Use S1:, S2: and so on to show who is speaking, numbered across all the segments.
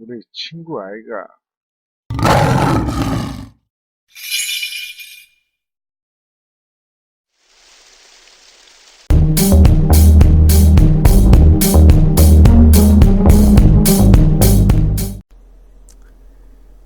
S1: 우리 친구 아이가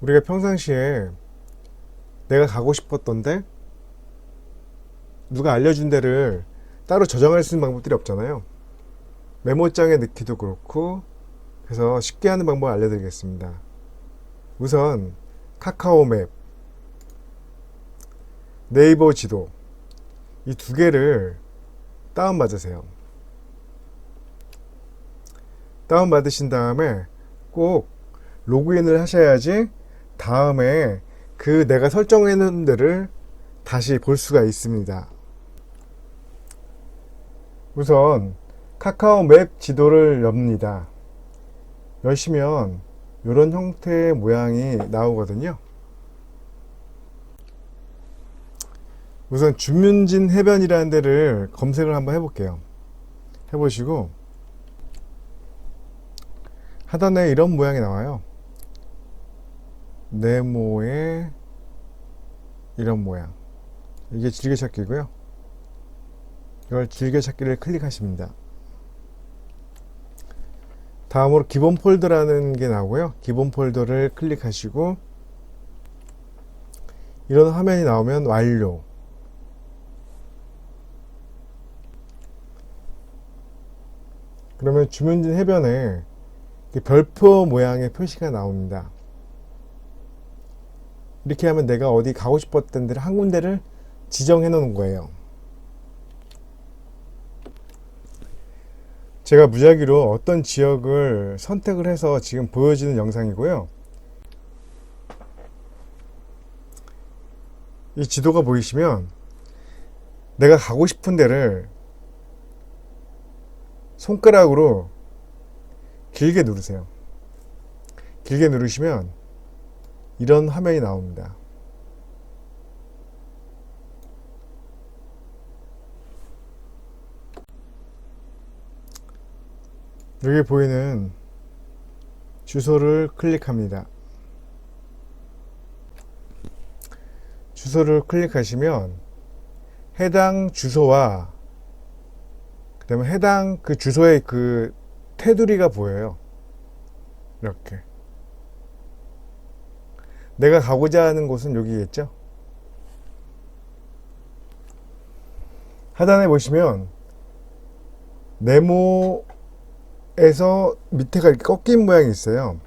S2: 우리가 평상시에 내가 가고 싶었던데 누가 알려준 데를 따로 저장할 수 있는 방법들이 없잖아요. 메모장에 넣기도 그렇고 그래서 쉽게 하는 방법 을 알려드리겠습니다. 우선 카카오 맵, 네이버 지도 이 두 개를 다운받으세요. 다운받으신 다음에 꼭 로그인을 하셔야지 다음에 그 내가 설정해 놓은 데를 다시 볼 수가 있습니다. 우선 카카오 맵 지도를 엽니다. 여시면 이런 형태의 모양이 나오거든요. 우선 주문진 해변이라는 데를 검색을 한번 해볼게요. 해보시고 하단에 이런 모양이 나와요. 네모의 이런 모양. 이게 즐겨찾기고요. 이걸 즐겨찾기를 클릭하십니다. 다음으로 기본 폴더라는 게 나오고요. 기본 폴더를 클릭하시고 이런 화면이 나오면 완료. 그러면 주문진 해변에 별표 모양의 표시가 나옵니다. 이렇게 하면 내가 어디 가고 싶었던 데를 한 군데를 지정해 놓은 거예요. 제가 무작위로 어떤 지역을 선택을 해서 지금 보여지는 영상이고요. 이 지도가 보이시면 내가 가고 싶은 데를 손가락으로 길게 누르세요. 길게 누르시면 이런 화면이 나옵니다. 여기 보이는 주소를 클릭합니다. 주소를 클릭하시면 해당 주소와 그 다음에 해당 그 주소의 그 테두리가 보여요. 이렇게. 내가 가고자 하는 곳은 여기겠죠? 하단에 보시면 네모 에서 밑에가 이렇게 꺾인 모양이 있어요.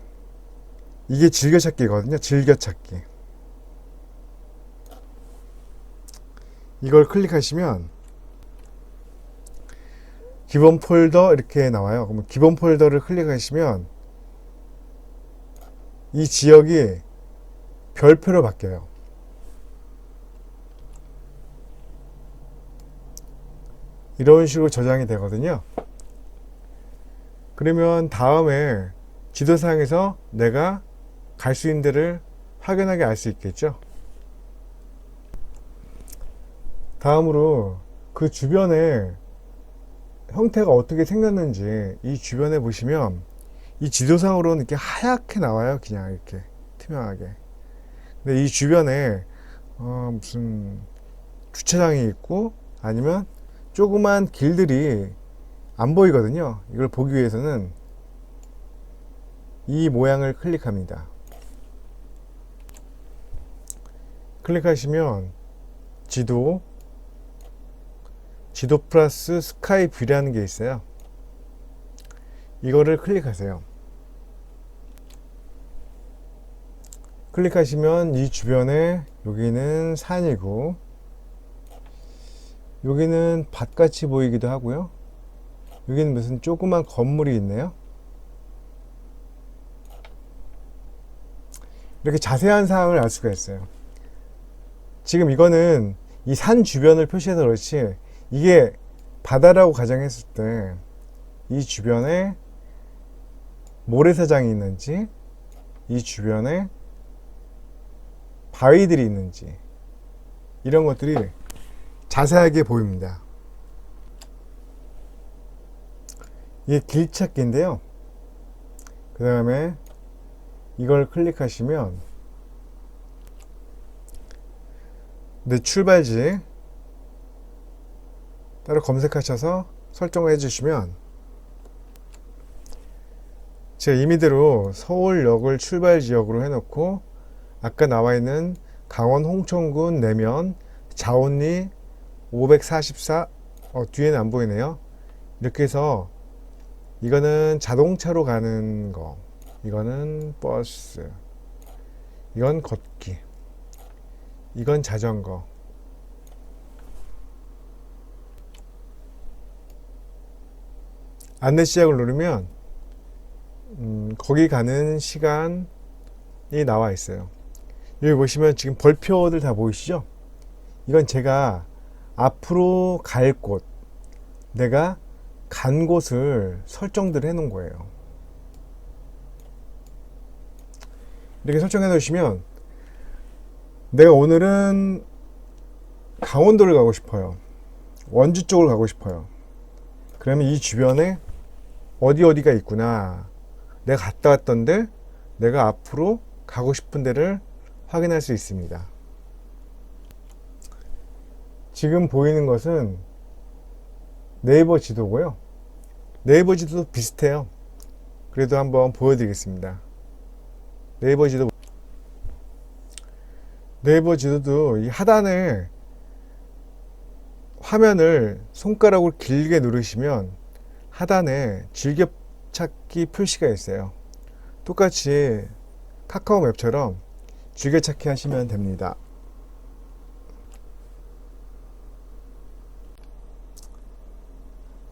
S2: 이게 즐겨찾기거든요. 즐겨찾기. 이걸 클릭하시면 기본 폴더 이렇게 나와요. 그러면 기본 폴더를 클릭하시면 이 지역이 별표로 바뀌어요. 이런 식으로 저장이 되거든요. 그러면 다음에 지도상에서 내가 갈 수 있는 데를 확연하게 알 수 있겠죠. 다음으로 그 주변에 형태가 어떻게 생겼는지 이 주변에 보시면 이 지도상으로는 이렇게 하얗게 나와요. 그냥 이렇게 투명하게. 근데 이 주변에 어, 무슨 주차장이 있고 아니면 조그만 길들이 안 보이거든요. 이걸 보기 위해서는 이 모양을 클릭합니다. 클릭하시면 지도, 지도 플러스 스카이 뷰라는 게 있어요. 이거를 클릭하세요. 클릭하시면 이 주변에 여기는 산이고 여기는 밭같이 보이기도 하고요. 여기는 무슨 조그만 건물이 있네요. 이렇게 자세한 사항을 알 수가 있어요. 지금 이거는 이 산 주변을 표시해서 그렇지 이게 바다라고 가정했을 때 이 주변에 모래사장이 있는지 이 주변에 바위들이 있는지 이런 것들이 자세하게 보입니다. 이게 길찾기인데요. 그 다음에 이걸 클릭하시면 내 출발지 따로 검색하셔서 설정을 해주시면 제가 임의대로 서울역을 출발 지역으로 해놓고 아까 나와 있는 강원 홍천군 내면 자원리 544 어, 뒤에는 안 보이네요. 이렇게 해서 이거는 자동차로 가는 거. 이거는 버스. 이건 걷기. 이건 자전거. 안내 시작을 누르면 음, 거기 가는 시간이 나와 있어요. 여기 보시면 지금 벌표들 다 보이시죠? 이건 제가 앞으로 갈 곳, 내가 간 곳을 설정들 해 놓은 거예요. 이렇게 설정해 놓으시면 내가 오늘은 강원도를 가고 싶어요. 원주 쪽을 가고 싶어요. 그러면 이 주변에 어디 어디가 있구나. 내가 갔다 왔던데 내가 앞으로 가고 싶은 데를 확인할 수 있습니다. 지금 보이는 것은 네이버 지도고요. 네이버 지도도 비슷해요. 그래도 한번 보여드리겠습니다. 네이버 지도 네이버 지도도 이 하단에 화면을 손가락으로 길게 누르시면 하단에 즐겨찾기 표시가 있어요. 똑같이 카카오 맵처럼 즐겨찾기 하시면 됩니다.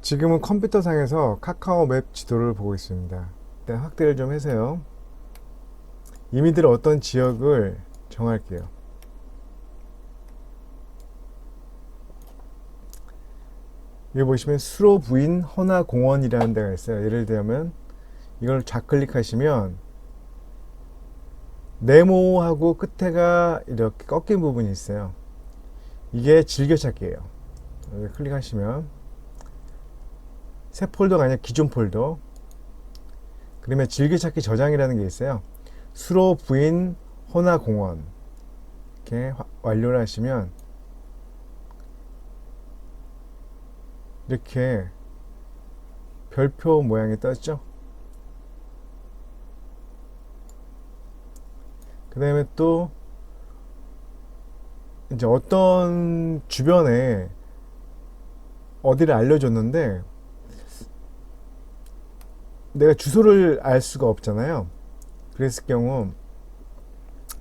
S2: 지금은 컴퓨터 상에서 카카오 맵 지도를 보고 있습니다. 일단 확대를 좀 해서요. 이미들 어떤 지역을 정할게요. 여기 보시면 수로 부인 헌화 공원이라는 데가 있어요. 예를 들면 이걸 좌클릭하시면 네모하고 끝에가 이렇게 꺾인 부분이 있어요. 이게 즐겨찾기예요. 클릭하시면 새 폴더가 아니라 기존 폴더. 그러면 즐겨찾기 저장이라는 게 있어요. 수로 부인 호나 공원 이렇게 완료를 하시면 이렇게 별표 모양이 떴죠. 그 다음에 또 이제 어떤 주변에 어디를 알려줬는데 내가 주소를 알 수가 없잖아요. 그랬을 경우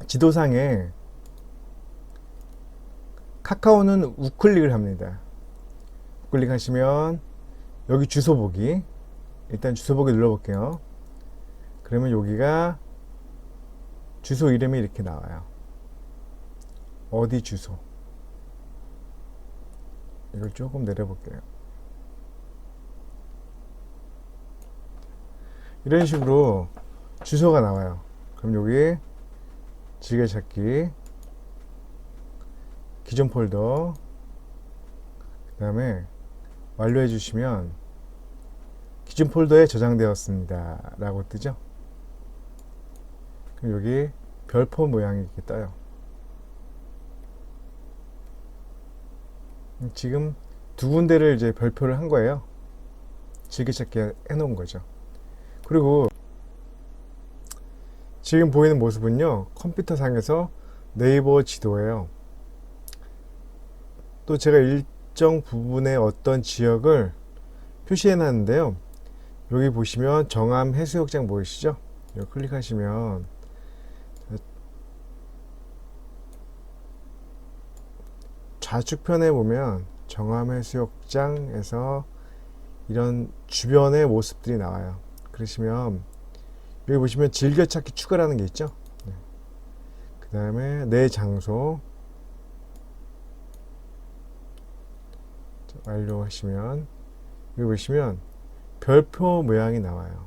S2: 지도상에 카카오는 우클릭을 합니다. 우클릭 하시면 여기 주소 보기 일단 주소 보기 눌러볼게요. 그러면 여기가 주소 이름이 이렇게 나와요. 어디 주소. 이걸 조금 내려볼게요. 이런 식으로 주소가 나와요. 그럼 여기 즐겨찾기 기존 폴더 그 다음에 완료해 주시면 기존 폴더에 저장되었습니다. 라고 뜨죠? 그럼 여기 별표 모양이 이렇게 떠요. 지금 두 군데를 이제 별표를 한 거예요. 즐겨찾기 해 놓은 거죠 그리고 지금 보이는 모습은요 컴퓨터 상에서 네이버 지도예요. 또 제가 일정 부분의 어떤 지역을 표시해 놨는데요. 여기 보시면 정암 해수욕장 보이시죠? 여기 클릭하시면 좌측편에 보면 정암 해수욕장에서 이런 주변의 모습들이 나와요 그러시면 여기 보시면 즐겨찾기 추가라는 게 있죠. 네. 그 다음에 내 장소 완료하시면 여기 보시면 별표 모양이 나와요.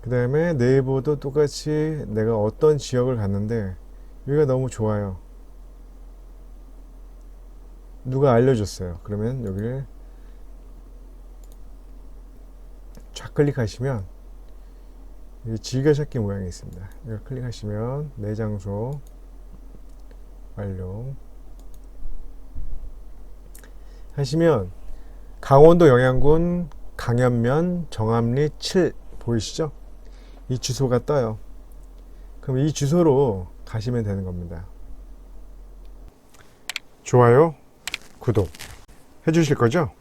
S2: 그 다음에 네이버도 똑같이 내가 어떤 지역을 갔는데 여기가 너무 좋아요. 누가 알려줬어요. 그러면 여기를 클릭하시면 여기 즐겨찾기 모양이 있습니다. 이걸 클릭하시면 내 장소 완료 하시면 강원도 영양군 강연면 정암리 7 보이시죠? 이 주소가 떠요. 그럼 이 주소로 가시면 되는 겁니다. 좋아요, 구독 해주실 거죠?